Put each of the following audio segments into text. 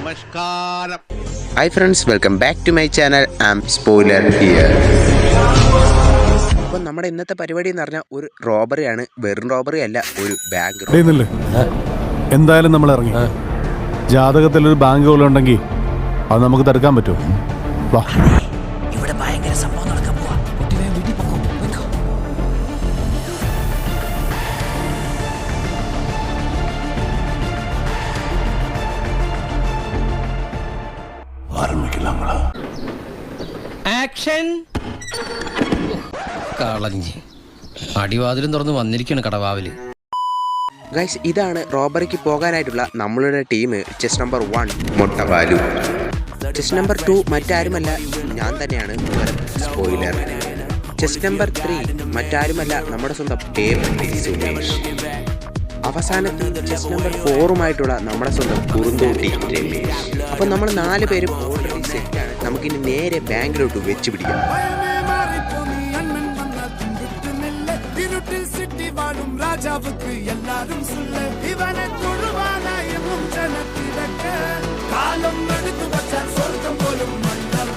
നമസ്കാരം. Hi friends welcome back to my channel am spoiler here അപ്പം നമ്മുടെ ഇന്നത്തെ പരിപാടി എന്ന് പറഞ്ഞാൽ ഒരു റോബറി ആണ്. വെറും റോബറി അല്ല ഒരു ബാങ്ക്. എന്തായാലും നമ്മൾ ഇറങ്ങി. ജാതകത്തിൽ ഒരു ബാങ്ക് പോലെ ഉണ്ടെങ്കിൽ അത് നമുക്ക് തടുക്കാൻ പറ്റുമോ? വാ. ഇവിടെ ഭയങ്കര സംഭവം. ആക്ഷൻ കളഞ്ഞ്. അടിവാതിലും തുറന്ന് വന്നിരിക്കുകയാണ് കടവാവിൽ. ഗൈസ് ഇതാണ് റോബറിക്ക് പോകാനായിട്ടുള്ള നമ്മളുടെ ടീം ചെസ് നമ്പർ വൺ മുട്ടവാലു. ചെസ് നമ്പർ ടു മറ്റാരുമല്ല ഞാൻ തന്നെയാണ്. സ്പോയിലർ ചെസ് നമ്പർ ത്രീ മറ്റാരുമല്ല നമ്മുടെ സ്വന്തം ടേപ്പ് സുമേഷ്. അവസാനത്തെ ചെസ് നമ്പർ ഫോറുമായിട്ടുള്ള നമ്മുടെ സ്വന്തം കുറുന്തോട്ടി രമേശ്. അപ്പോൾ നമ്മൾ നാല് പേരും ഓൾറെഡി സെറ്റാണ് നമുക്കിനി നേരെ ബാങ്കിലോട്ട് വെച്ച് പിടിക്കാം இருட்டில் சிட்டி வாழும் ராஜாவுக்கு எல்லாரும் சொல்ல இவனை தொழுவானாயும் ஜனத்திடக்க காலம் எடுத்து வச்சால் சொர்க்கம் போலும் மன்னர்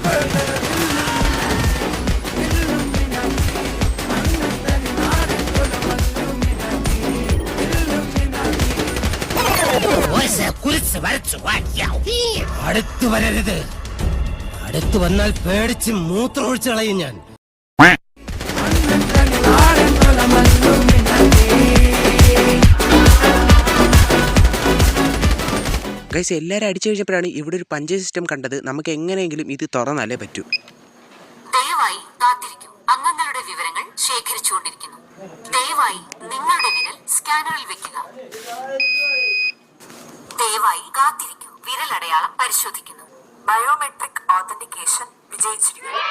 കുരിച്ച് വരച്ചു അടുത്തു വന്നാൽ പേടിച്ച് മൂത്രം ഒഴിച്ചു കളയും ഞാൻ. ഗൈസ് എല്ലാവരും അടിച്ചു കഴിഞ്ഞപ്പോഴാണ് ഇവിടെ ഒരു പഞ്ച് സിസ്റ്റം കണ്ടത്. നമുക്ക് എങ്ങനെയെങ്കിലും ഇത് തുറന്നാലേ പറ്റൂ. ദയവായി കാത്തിരിക്കൂ. അംഗങ്ങളുടെ വിവരങ്ങൾ ശേഖരിച്ചുകൊണ്ടിരിക്കുന്നു. ദയവായി നിങ്ങളുടെ വിരൽ സ്കാനറിൽ വെക്കുക ദയവായി കാത്തിരിക്കൂ വിരൽ അടയാളം പരിശോധിക്കുന്നു ബയോമെട്രിക് വിജയിച്ചിരിക്കുന്നു.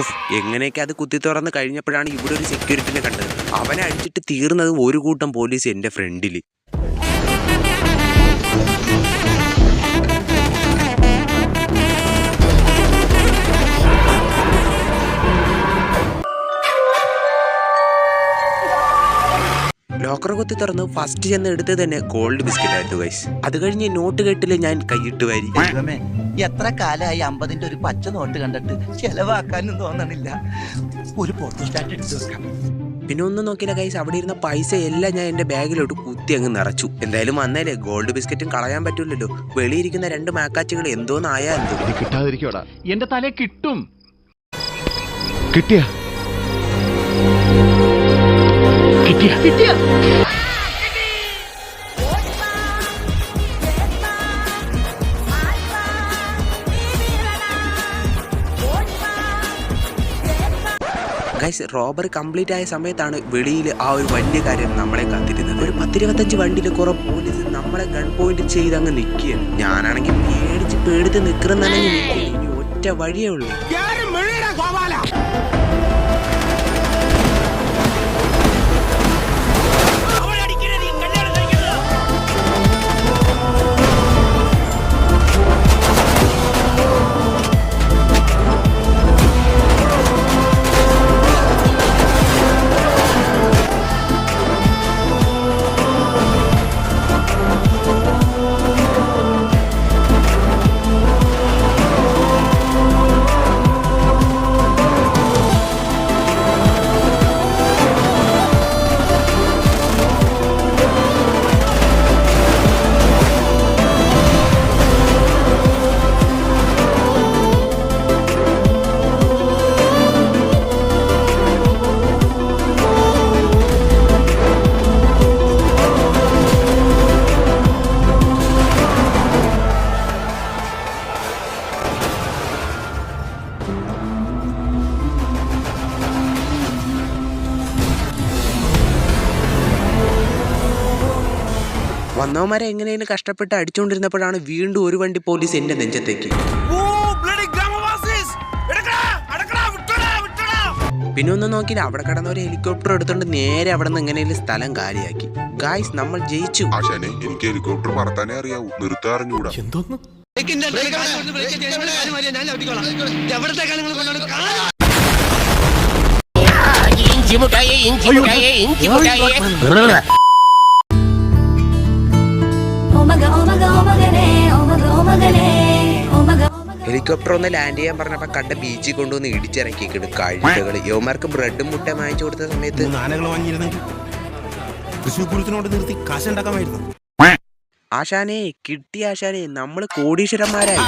ഉഫ് എങ്ങനെയൊക്കെ അത് കുത്തി തുറന്ന് കഴിഞ്ഞപ്പോഴാണ് ഇവിടെ ഒരു സെക്യൂരിറ്റിനെ കണ്ടത്. അവനെ അടിച്ചിട്ട് തീർന്നത് ഒരു കൂട്ടം പോലീസ് എന്റെ ഫ്രണ്ടിൽ ലോക്കർ കുത്തി തുറന്ന് ഫസ്റ്റ് ചെന്ന് എടുത്തത് തന്നെ ഗോൾഡ് ബിസ്ക്കറ്റ് ആയിരുന്നു ഗൈസ് അത് കഴിഞ്ഞ് നോട്ട് കെട്ടിൽ ഞാൻ കൈയിട്ട് വരി? എത്ര കാലമായി അമ്പതിന്റെ ഒരു പച്ച നോട്ട് കണ്ടിട്ട് ചെലവാക്കാനും തോന്നണില്ല. ഒരു ഫോട്ടോസ്റ്റാറ്റ് എടുത്തു വെക്കാം. പിന്നെ ഒന്ന് നോക്കിയില്ല കൈസ് അവിടെ ഇരുന്ന പൈസ എല്ലാം ഞാൻ എന്റെ ബാഗിലോട്ട് കുത്തി അങ്ങ് നിറച്ചു. എന്തായാലും വന്നേലേ ഗോൾഡ് ബിസ്ക്കറ്റും കളയാൻ പറ്റൂലല്ലോ വെളിയിരിക്കുന്ന രണ്ട് മാക്കാച്ചുകൾ എന്തോന്നായാ എന്തോ കിട്ടാതിരിക്കോടാ എന്റെ തലേ കിട്ടും. കിട്ടിയ? കിട്ടിയ? കിട്ടിയ? ഗൈസ് റോബർ കംപ്ലീറ്റ് ആയ സമയത്താണ് വെളിയിൽ ആ ഒരു വലിയ കാര്യം നമ്മളെ കാത്തിരുന്നത്. ഒരു പത്തിരുപത്തഞ്ച് വണ്ടിയിൽ കുറെ പോലീസ് നമ്മളെ ഗൺ പോയിന്റ് ചെയ്ത് അങ്ങ് നിൽക്കുകയാണ് ഞാനാണെങ്കിൽ പേടിച്ച് പേടിച്ച് നിൽക്കുന്നെങ്കിൽ ഇനി ഒറ്റ വഴിയേ ഉള്ളൂ. വന്നവന്മാരെ എങ്ങനെയും കഷ്ടപ്പെട്ട് അടിച്ചുകൊണ്ടിരുന്നപ്പോഴാണ് വീണ്ടും ഒരു വണ്ടി പോലീസ് എന്റെ നെഞ്ചത്തേക്ക്. പിന്നെ ഒന്നും നോക്കിയില്ല അവിടെ കടന്ന ഒരു ഹെലികോപ്റ്റർ എടുത്തോണ്ട് നേരെ അവിടെ നിന്ന് എങ്ങനെയും സ്ഥലം കാര്യാക്കി ഗായ്സ് നമ്മൾ ജയിച്ചു. ആശാനെ എനിക്ക് ഹെലികോപ്റ്റർ പറത്താനേ അറിയാവൂ. നിർത്താൻ അറിഞ്ഞൂടാ എന്തോന്ന്? ഇഞ്ചി മുട്ടായി ഇഞ്ചി മുട്ടായി ഇഞ്ചി മുട്ടായി. ഹെലികോപ്റ്റർ ഒന്ന് ലാൻഡ് ചെയ്യാൻ പറഞ്ഞപ്പോൾ കണ്ട ബീച്ചിൽ കൊണ്ടുവന്ന് ഇടിച്ചിറക്കിക്കിടും കാഴ്ചകൾ യുവമാർക്ക് ബ്രെഡും മുട്ട വാങ്ങിച്ചു കൊടുത്ത സമയത്ത് തൃശ്ശൂർ പൂരത്തിനോട് നിർത്തി കാശുണ്ടാക്കാമായിരുന്നു ആശാനെ കിട്ടി ആശാനെ. നമ്മൾ കോടീശ്വരന്മാരായി.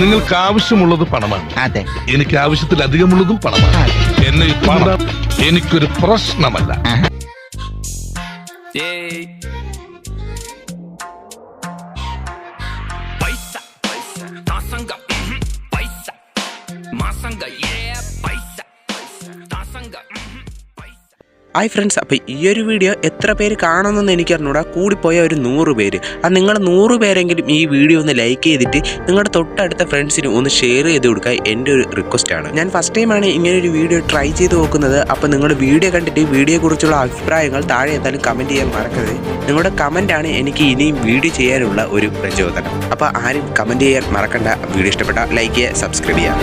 നിങ്ങൾക്ക് ആവശ്യമുള്ളത് പണമാണ്. അതെ. എനിക്ക് ആവശ്യത്തിലധികമുള്ളതും പണമാണ്. എന്നെ പണം എനിക്കൊരു പ്രശ്നമല്ല. Yay. Paisa, paisa, dansanga, mm-hmm, paisa, masanga, yeah, paisa, paisa, dansanga, mm-hmm. Hi friends അപ്പോൾ ഈ ഒരു വീഡിയോ എത്ര പേര് കാണുമെന്ന് എനിക്കറിഞ്ഞൂടാ. കൂടിപ്പോയ ഒരു നൂറ് പേര്. അത് നിങ്ങൾ നൂറ് പേരെങ്കിലും ഈ വീഡിയോ ഒന്ന് ലൈക്ക് ചെയ്തിട്ട് നിങ്ങളുടെ തൊട്ടടുത്ത ഫ്രണ്ട്സിന് ഒന്ന് ഷെയർ ചെയ്ത് കൊടുക്കുക എന്റെ ഒരു റിക്വസ്റ്റാണ് ഞാൻ ഫസ്റ്റ് ടൈമാണ് ഇങ്ങനെ ഒരു വീഡിയോ ട്രൈ ചെയ്ത് നോക്കുന്നത്. അപ്പോൾ നിങ്ങളുടെ വീഡിയോ കണ്ടിട്ട് വീഡിയോയെക്കുറിച്ചുള്ള അഭിപ്രായങ്ങൾ താഴെ എന്തായാലും കമന്റ് ചെയ്യാൻ മറക്കരുത്. നിങ്ങളുടെ കമന്റാണ് എനിക്ക് ഇനിയും വീഡിയോ ചെയ്യാനുള്ള ഒരു പ്രചോദനം. അപ്പോൾ ആരും കമന്റ് ചെയ്യാൻ മറക്കണ്ട. വീഡിയോ ഇഷ്ടപ്പെട്ട ലൈക്ക് ചെയ്യുക സബ്സ്ക്രൈബ് ചെയ്യുക.